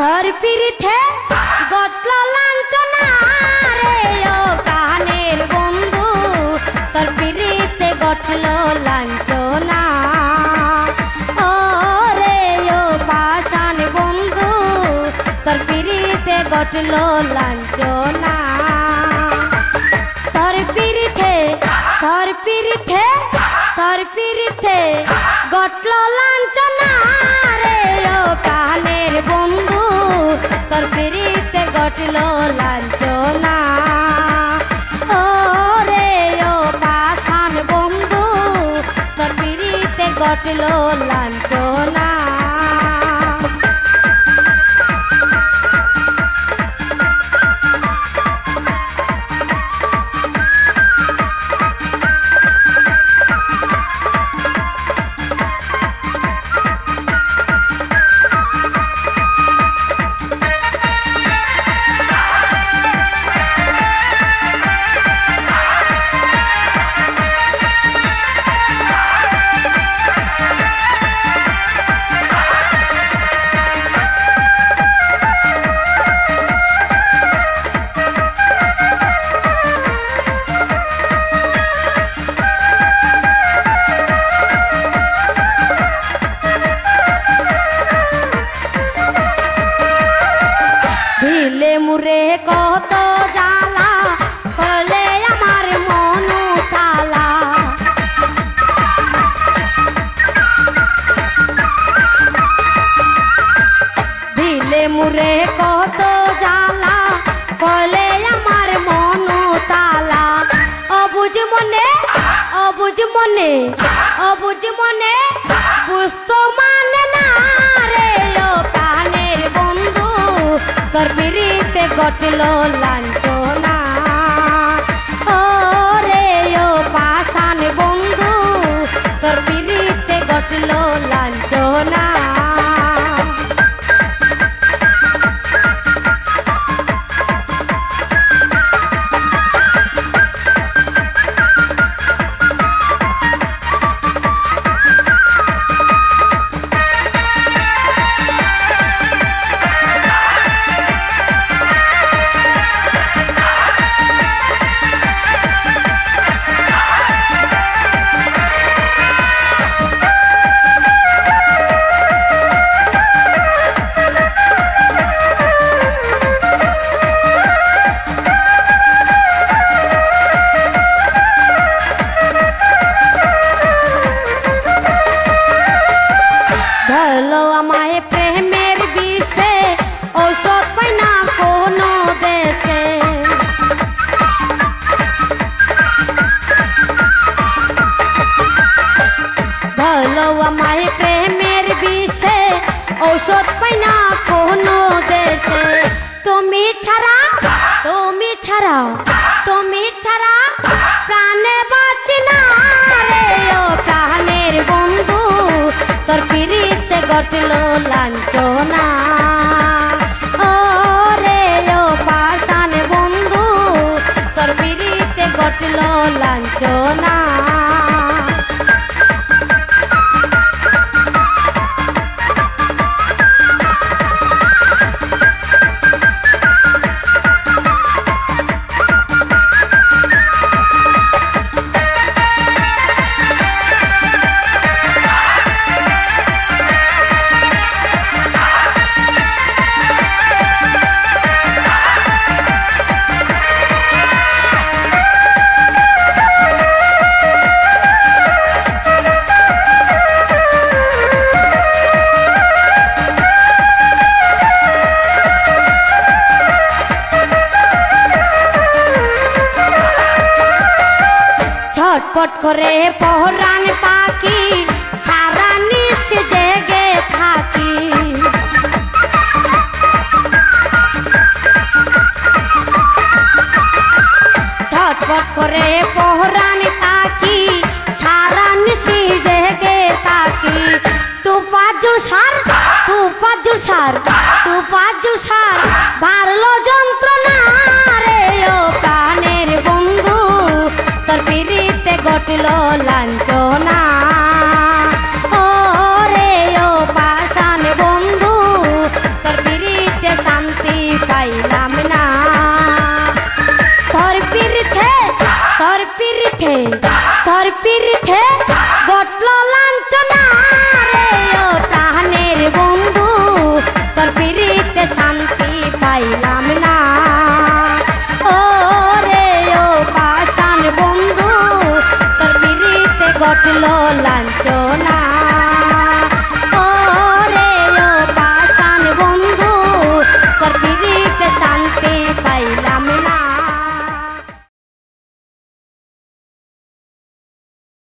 তোর পিরিথে গটল লাঞ্চনা রে ও প্রাণের বন্ধু। তোর পিরিতে গটল লাঞ্চনা ও রে ও পাষাণ বন্ধু, তোর পিরিতে গটল লাঞ্চনা তোর পিরিথে তোর পিরিথে তোর গটল লাঞ্চনা পিরিতে গটল মুরে কত জ্বালা কলে আমার মন তালা। অবুঝ মনে অবুঝ মনে অবুঝ মনে, বুঝতো মানে না রে ও প্রাণের বন্ধু। তোর বিরিতে গটল লাঞ্চনা ছাড়া তুমি ছাড়া প্রাণে বাঁচি না রে ও প্রাণের বন্ধু। তোর পিড়িতে ঘটল লাঞ্চনা ছটপট করে পহরান পাখি, সারা নিশ জেগে থাকি। ছটপট করে পহরান পাখি, সারা নিশি জেগে থাকি। তু পাজু সার তু পাজু হইল লাঞ্ছনা। ওরে ও বন্ধু তোর শান্তি পাইলাম না। তোর পিড়িতে তোর পিড়িতে তোর